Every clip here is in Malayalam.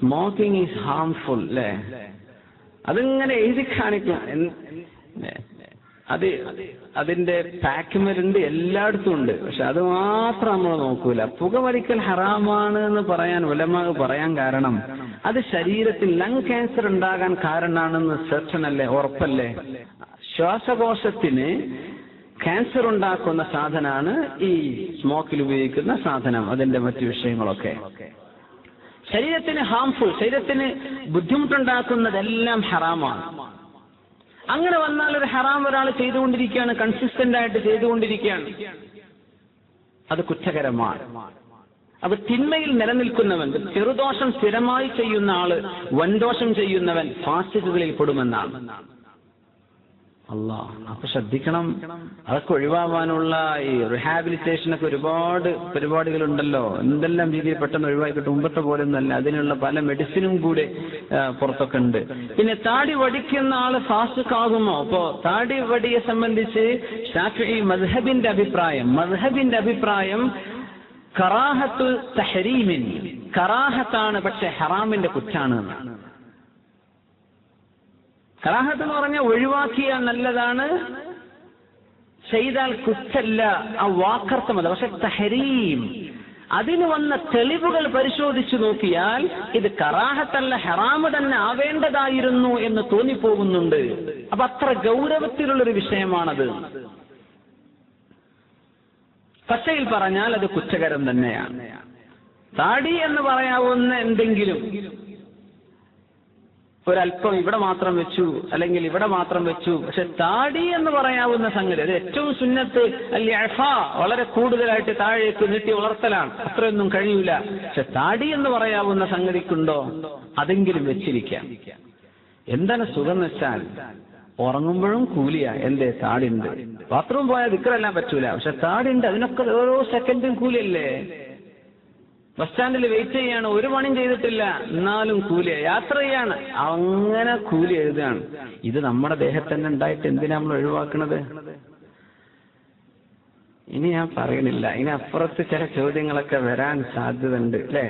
സ്മോക്കിംഗ് ഈസ് ഹാംഫുൾ അല്ലേ അതിങ്ങനെ എഴുതി കാണിക്കാം അത് അതിന്റെ പാക്കുമരുണ്ട് എല്ലായിടത്തും ഉണ്ട്. പക്ഷെ അത് മാത്രം നമ്മൾ നോക്കൂല. പുകവലിക്കൽ ഹറാമാണ് എന്ന് പറയാൻ ഉലമാവ് പറയാൻ കാരണം അത് ശരീരത്തിൽ ലങ് ക്യാൻസർ ഉണ്ടാകാൻ കാരണമാണെന്ന് സെർച്ചൻ അല്ലേ ഉറപ്പല്ലേ? ശ്വാസകോശത്തിന് ക്യാൻസർ ഉണ്ടാക്കുന്ന സാധനമാണ് ഈ സ്മോക്കിൽ ഉപയോഗിക്കുന്ന സാധനം അതിന്റെ മറ്റു വിഷയങ്ങളൊക്കെ. ശരീരത്തിന് ഹാംഫുൾ ശരീരത്തിന് ബുദ്ധിമുട്ടുണ്ടാക്കുന്നതെല്ലാം ഹറാമാണ്. അങ്ങനെ വന്നാൽ ഒരു ഹറാം ഒരാൾ ചെയ്തുകൊണ്ടിരിക്കുകയാണ് കൺസിസ്റ്റന്റ് ആയിട്ട് ചെയ്തുകൊണ്ടിരിക്കുകയാണ്. അത് കുറ്റകരമാണ്. അപ്പൊ തിന്മയിൽ നിലനിൽക്കുന്നവൻ ചെറുദോഷം സ്ഥിരമായി ചെയ്യുന്ന ആൾ വൻദോഷം ചെയ്യുന്നവൻ ഫാസിക്കുകളിൽ പെടുമെന്നാണ്. അല്ലാ അപ്പൊ ശ്രദ്ധിക്കണം. അതൊക്കെ ഒഴിവാവാനുള്ള ഈ റിഹാബിലിറ്റേഷനൊക്കെ ഒരുപാട് പരിപാടികളുണ്ടല്ലോ. എന്തെല്ലാം രീതിയിൽ പെട്ടെന്ന് ഒഴിവാക്കി മുമ്പത്തെ പോലെ ഒന്നല്ല അതിനുള്ള പല മെഡിസിനും കൂടെ പുറത്തൊക്കെ ഉണ്ട്. പിന്നെ താടി വടിക്കുന്ന ആൾ ഫാസിക്കാകുമോ അപ്പോ താടി വടിയെ സംബന്ധിച്ച് ഷാഫി മദ്ഹബിന്റെ അഭിപ്രായം. മദ്ഹബിന്റെ അഭിപ്രായം കറാഹത്തു തഹരീമിൻ. കറാഹത്താണ് പക്ഷെ ഹറാമിന്റെ കുറ്റാണ് എന്നാണ്. കറാഹത്ത് എന്ന് പറഞ്ഞാൽ ഒഴിവാക്കിയാൽ നല്ലതാണ്. ചെയ്താൽ കുറ്റല്ല. ആ വാക്കർത്ഥമല്ല പക്ഷെ തഹരീം. അതിന് വന്ന തെളിവുകൾ പരിശോധിച്ചു നോക്കിയാൽ ഇത് കറാഹത്തല്ല ഹെറാമ് തന്നെ ആവേണ്ടതായിരുന്നു എന്ന് തോന്നിപ്പോകുന്നുണ്ട്. അപ്പൊ അത്ര ഗൗരവത്തിലുള്ളൊരു വിഷയമാണത്. പച്ചയിൽ പറഞ്ഞാൽ അത് കുറ്റകരം തന്നെയാണ്. താടി എന്ന് പറയാവുന്ന എന്തെങ്കിലും ഒരല്പം ഇവിടെ മാത്രം വെച്ചു അല്ലെങ്കിൽ ഇവിടെ മാത്രം വെച്ചു. പക്ഷെ താടി എന്ന് പറയാവുന്ന സംഗതി അത് ഏറ്റവും സുന്നത്ത് അല്ലെ അഫ വളരെ കൂടുതലായിട്ട് താഴേക്ക് നീട്ടി വളർത്തലാണ്. അത്രയൊന്നും കഴിയൂല. പക്ഷെ താടി എന്ന് പറയാവുന്ന സംഗതിക്കുണ്ടോ? അതെങ്കിലും വെച്ചിരിക്കാം. എന്താണ് സുഖം വെച്ചാൽ ഉറങ്ങുമ്പോഴും കൂലിയാ എന്തേ താടിണ്ട്. ബാത്റൂം പോയാൽ വിക്രമെല്ലാം പറ്റൂല. പക്ഷെ താടിണ്ട് അതിനൊക്കെ ഓരോ സെക്കൻഡും കൂലിയല്ലേ? ബസ് സ്റ്റാൻഡിൽ വെയിറ്റ് ചെയ്യാണ്. ഒരു പണിയും ചെയ്തിട്ടില്ല. എന്നാലും കൂലി യാത്ര ചെയ്യാണ്. അങ്ങനെ കൂലി എഴുതുകയാണ്. ഇത് നമ്മുടെ ദേഹത്ത് തന്നെ ഉണ്ടായിട്ട് എന്തിനാ നമ്മൾ ഒഴിവാക്കുന്നത് ഇനി ഞാൻ പറയണില്ല. ഇനി അപ്പുറത്ത് ചില ചോദ്യങ്ങളൊക്കെ വരാൻ സാധ്യതയുണ്ട് അല്ലേ?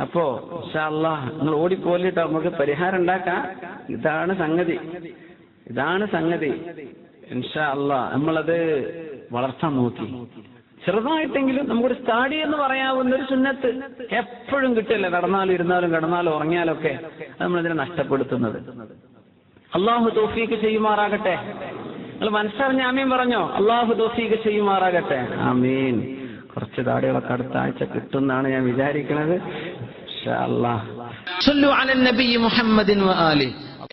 അപ്പോ ഇൻഷാല്ലാ നിങ്ങൾ ഓടിപ്പോലിട്ട് നമുക്ക് പരിഹാരം ഉണ്ടാക്കാം. ഇതാണ് സംഗതി. ഇതാണ് സംഗതി. ഇൻഷാ അല്ലാ നമ്മളത് വളർത്താൻ നോക്കി. ചെറുതായിട്ടെങ്കിലും നമുക്കൊരു സ്റ്റാഡി എന്ന് പറയാവുന്ന ഒരു സുന്നത്ത് എപ്പോഴും കിട്ടില്ല നടന്നാലും ഇരുന്നാലും കിടന്നാലും ഉറങ്ങിയാലും ഒക്കെ അത് നമ്മളിതിനെ നഷ്ടപ്പെടുത്തുന്നത്? അള്ളാഹു തോഫീക്ക് ചെയ്യുമാറാകട്ടെ. നിങ്ങൾ മനസ്സറിഞ്ഞ ആമീൻ പറഞ്ഞോ? അള്ളാഹു തോഫീക്ക് ചെയ്യുമാറാകട്ടെ. ആമീൻ. കുറച്ച് താടികളൊക്കെ അടുത്ത ആഴ്ച കിട്ടുമെന്നാണ് ഞാൻ വിചാരിക്കുന്നത് ഇൻഷാ